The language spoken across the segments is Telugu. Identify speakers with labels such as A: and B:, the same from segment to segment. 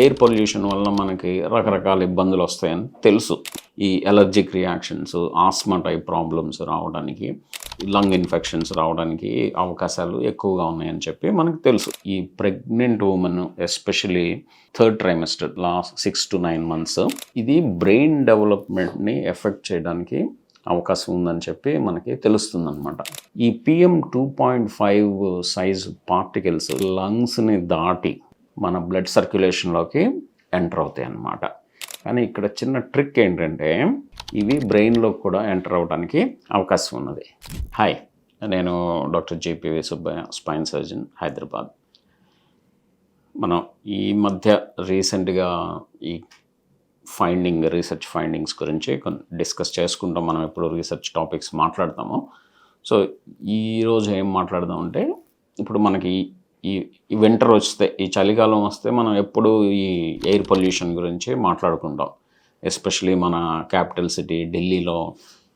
A: ఎయిర్ పొల్యూషన్ వల్ల మనకి రకరకాల ఇబ్బందులు వస్తాయని తెలుసు. ఈ allergic reactions asthma type problems రావడానికి లంగ్ ఇన్ఫెక్షన్స్ రావడానికి అవకాశాలు ఎక్కువగా ఉన్నాయని చెప్పి మనకు తెలుసు. ఈ pregnant women especially third trimester last six to nine months ఇది బ్రెయిన్ డెవలప్మెంట్ని ఎఫెక్ట్ చేయడానికి అవకాశం ఉందని చెప్పి మనకి తెలుస్తుంది అనమాట ఈ PM two point five size particles లంగ్స్ని దాటి మన బ్లడ్ సర్క్యులేషన్లోకి ఎంటర్ అవుతాయి అన్నమాట. కానీ ఇక్కడ చిన్న ట్రిక్ ఏంటంటే ఇవి బ్రెయిన్లో కూడా ఎంటర్ అవ్వడానికి అవకాశం ఉన్నది. హాయ్ నేను doctor JPV Subbaiah spine surgeon Hyderabad. మనం ఈ మధ్య రీసెంట్గా ఈ ఫైండింగ్ రీసెర్చ్ ఫైండింగ్స్ గురించి కొన్ని డిస్కస్ చేసుకుంటాం. మనం ఎప్పుడు రీసెర్చ్ టాపిక్స్ మాట్లాడతాము. సో ఈరోజు ఏం మాట్లాడదాం అంటే ఇప్పుడు మనకి ఈ ఈ వింటర్ వస్తే ఈ చలికాలం వస్తే మనం ఎప్పుడు ఈ ఎయిర్ పొల్యూషన్ గురించి మాట్లాడుకుంటాం. ఎస్పెషలీ మన క్యాపిటల్ సిటీ ఢిల్లీలో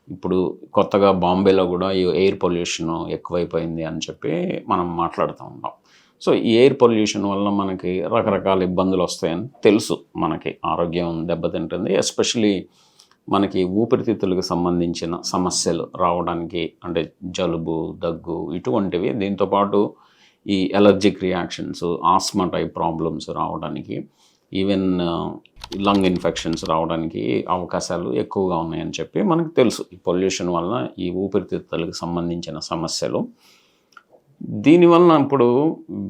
A: ఇప్పుడు కొత్తగా బాంబేలో కూడా ఈ ఎయిర్ పొల్యూషన్ ఎక్కువైపోయింది అని చెప్పి మనం మాట్లాడుతూ ఉంటాం. సో ఈ ఎయిర్ పొల్యూషన్ వల్ల మనకి రకరకాల ఇబ్బందులు వస్తాయని తెలుసు. మనకి ఆరోగ్యం దెబ్బతింటుంది. ఎస్పెషలీ మనకి ఊపిరితిత్తులకు సంబంధించిన సమస్యలు రావడానికి అంటే జలుబు దగ్గు ఇటువంటివి దీంతోపాటు ఈ allergic reactions asthma type problems రావడానికి ఈవెన్ లంగ్ ఇన్ఫెక్షన్స్ రావడానికి అవకాశాలు ఎక్కువగా ఉన్నాయని చెప్పి మనకు తెలుసు. ఈ పొల్యూషన్ వల్ల ఈ ఊపిరితిత్తులకు సంబంధించిన సమస్యలు. దీనివల్ల ఇప్పుడు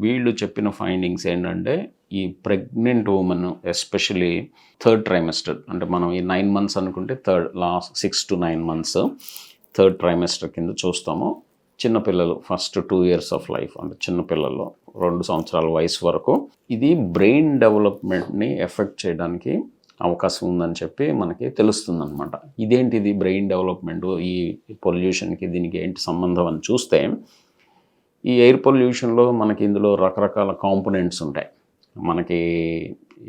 A: వీళ్ళు చెప్పిన ఫైండింగ్స్ ఏంటంటే ఈ pregnant women especially third trimester అంటే మనం ఈ నైన్ మంత్స్ అనుకుంటే third last six to nine months third trimester కింద చూస్తాము. చిన్నపిల్లలు first two years of life అంటే చిన్నపిల్లలు రెండు సంవత్సరాల వయసు వరకు. ఇది బ్రెయిన్ డెవలప్మెంట్ని ఎఫెక్ట్ చేయడానికి అవకాశం ఉందని చెప్పి మనకి తెలుస్తుందన్నమాట. ఇదేంటిది బ్రెయిన్ డెవలప్మెంట్ ఈ పొల్యూషన్కి దీనికి ఏంటి సంబంధం అని చూస్తే ఈ ఎయిర్ పొల్యూషన్లో మనకి ఇందులో రకరకాల కాంపోనెంట్స్ ఉంటాయి. మనకి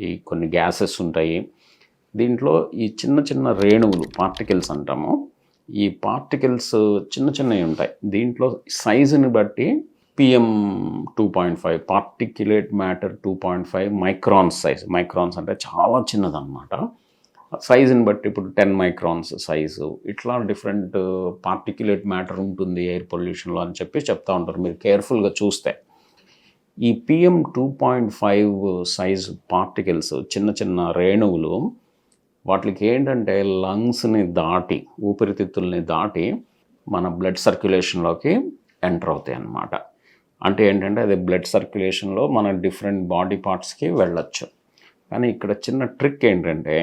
A: ఈ కొన్ని గ్యాసెస్ ఉంటాయి. దీంట్లో ఈ చిన్న చిన్న రేణువులు పార్టికల్స్ అంటాము. ఈ పార్టికల్స్ చిన్న చిన్నవి ఉంటాయి. దీంట్లో సైజుని బట్టి PM two point five particulate matter two point five microns size microns అంటే చాలా చిన్నదన్నమాట. సైజుని బట్టి ఇప్పుడు టెన్ మైక్రాన్స్ సైజు ఇట్లా డిఫరెంట్ పార్టిక్యులేట్ మ్యాటర్ ఉంటుంది ఎయిర్ పొల్యూషన్లో అని చెప్పి చెప్తా ఉంటారు. మీరు కేర్ఫుల్గా చూస్తే. ఈ PM two point five size particles చిన్న చిన్న రేణువులు వాటికి ఏంటంటే లంగ్స్ని దాటి ఊపిరితిత్తుల్ని దాటి మన బ్లడ్ సర్క్యులేషన్లోకి ఎంటర్ అవుతాయి అన్నమాట. అంటే ఏంటంటే అది బ్లడ్ సర్క్యులేషన్లో మన డిఫరెంట్ బాడీ పార్ట్స్కి వెళ్ళొచ్చు. కానీ ఇక్కడ చిన్న ట్రిక్ ఏంటంటే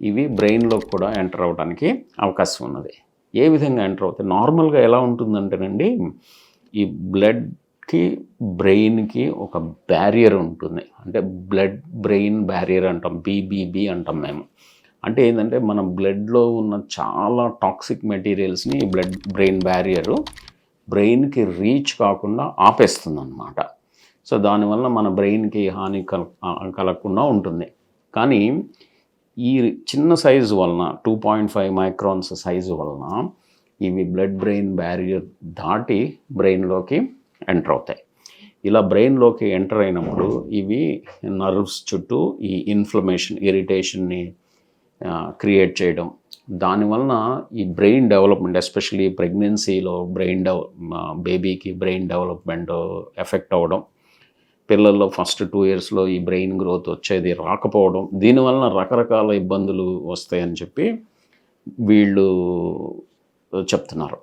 A: ఇవి బ్రెయిన్లో కూడా ఎంటర్ అవ్వడానికి అవకాశం ఉన్నది. ఏ విధంగా ఎంటర్ అవుతాయి? నార్మల్గా ఎలా ఉంటుందంటేనండి ఈ బ్లడ్ కి బ్రెయిన్కి ఒక బ్యారియర్ ఉంటుంది. అంటే బ్లడ్ బ్రెయిన్ బ్యారియర్ అంటాం బీబీబీ అంటాం మేము. అంటే ఏంటంటే మన బ్లడ్లో ఉన్న చాలా టాక్సిక్ మెటీరియల్స్ని ఈ బ్లడ్ బ్రెయిన్ బ్యారియరు బ్రెయిన్కి రీచ్ కాకుండా ఆపేస్తుంది అనమాట సో దానివల్ల మన బ్రెయిన్కి హాని కల కలగకుండా ఉంటుంది. కానీ ఈ చిన్న సైజు వలన two point five microns size వలన ఇవి బ్లడ్ బ్రెయిన్ బ్యారియర్ దాటి బ్రెయిన్లోకి ఎంటర్ అవుతాయి. ఇలా బ్రెయిన్లోకి ఎంటర్ అయినప్పుడు ఇవి నర్వ్స్ చుట్టూ ఈ ఇన్ఫ్లమేషన్ ఇరిటేషన్ని క్రియేట్ చేయడం. దానివలన ఈ బ్రెయిన్ డెవలప్మెంట్ ఎస్పెషలీ ప్రెగ్నెన్సీలో బ్రెయిన్ డెవ బేబీకి బ్రెయిన్ డెవలప్మెంట్ ఎఫెక్ట్ అవ్వడం. పిల్లల్లో ఫస్ట్ టూ ఇయర్స్లో ఈ బ్రెయిన్ గ్రోత్ వచ్చేది రాకపోవడం. దీనివలన రకరకాల ఇబ్బందులు వస్తాయని చెప్పి వీళ్ళు చెప్తున్నారు.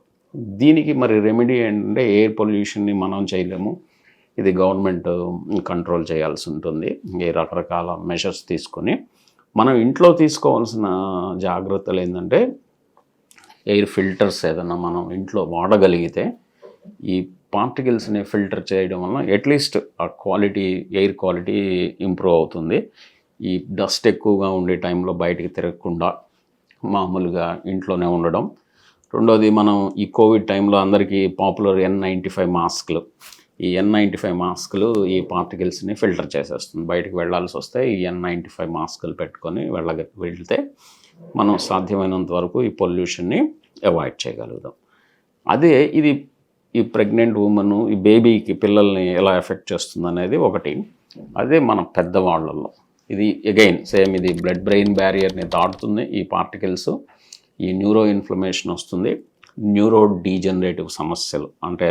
A: దీనికి మరి రెమెడీ ఏంటంటే ఎయిర్ పొల్యూషన్ని మనం చేయలేము. ఇది గవర్నమెంట్ కంట్రోల్ చేయాల్సి ఉంటుంది. ఈ రకరకాల మెషర్స్ తీసుకొని మనం ఇంట్లో తీసుకోవాల్సిన జాగ్రత్తలు ఏంటంటే ఎయిర్ ఫిల్టర్స్ ఏదైనా మనం ఇంట్లో వాడగలిగితే ఈ పార్టికల్స్ని ఫిల్టర్ చేయడం వలన అట్లీస్ట్ ఆ క్వాలిటీ ఎయిర్ క్వాలిటీ ఇంప్రూవ్ అవుతుంది. ఈ డస్ట్ ఎక్కువగా ఉండే టైంలో బయటికి తిరగకుండా మామూలుగా ఇంట్లోనే ఉండడం రెండోది మనం ఈ కోవిడ్ టైంలో అందరికీ పాపులర్ ఎన్ నైంటీ ఫైవ్ మాస్క్లు. ఈ ఎన్ నైంటీ ఫైవ్ మాస్కులు ఈ పార్టికల్స్ని ఫిల్టర్ చేసేస్తుంది. బయటకు వెళ్ళాల్సి వస్తే ఈ ఎన్ నైంటీ ఫైవ్ మాస్కులు పెట్టుకొని వెళ్ళ వెళ్తే మనం సాధ్యమైనంత వరకు ఈ పొల్యూషన్ని అవాయిడ్ చేయగలుగుతాం. అదే ఇది ఈ ప్రెగ్నెంట్ ఉమెన్ ఈ బేబీకి పిల్లల్ని ఎలా ఎఫెక్ట్ చేస్తుంది అనేది ఒకటి. అదే మన పెద్దవాళ్ళల్లో. ఇది అగైన్ సేమ్ ఇది బ్లడ్ బ్రెయిన్ బ్యారియర్ని దాటుతుంది ఈ పార్టికల్స్. ఈ న్యూరో ఇన్ఫ్లమేషన్ వస్తుంది. న్యూరో డీజనరేటివ్ సమస్యలు అంటే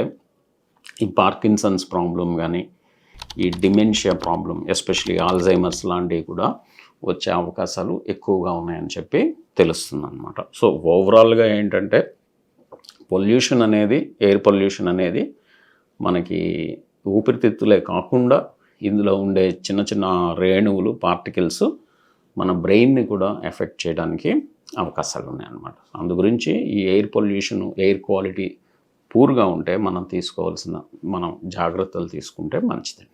A: ఈ పార్కిన్సన్స్ ప్రాబ్లం కానీ ఈ డిమెన్షియా ప్రాబ్లం ఎస్పెషలీ ఆల్జైమర్స్ లాంటివి కూడా వచ్చే అవకాశాలు ఎక్కువగా ఉన్నాయని చెప్పి తెలుస్తుంది అనమాట సో ఓవరాల్గా ఏంటంటే పొల్యూషన్ అనేది ఎయిర్ పొల్యూషన్ అనేది మనకి ఊపిరితిత్తులే కాకుండా ఇందులో ఉండే చిన్న చిన్న రేణువులు పార్టికల్స్ మన బ్రెయిన్ని కూడా ఎఫెక్ట్ చేయడానికి అవకాశాలు ఉన్నాయన్నమాట అందు గురించి ఈ ఎయిర్ పొల్యూషన్ ఎయిర్ క్వాలిటీ పూర్గా ఉంటే మనం తీసుకోవాల్సిన మనం జాగ్రత్తలు తీసుకుంటే మంచిది.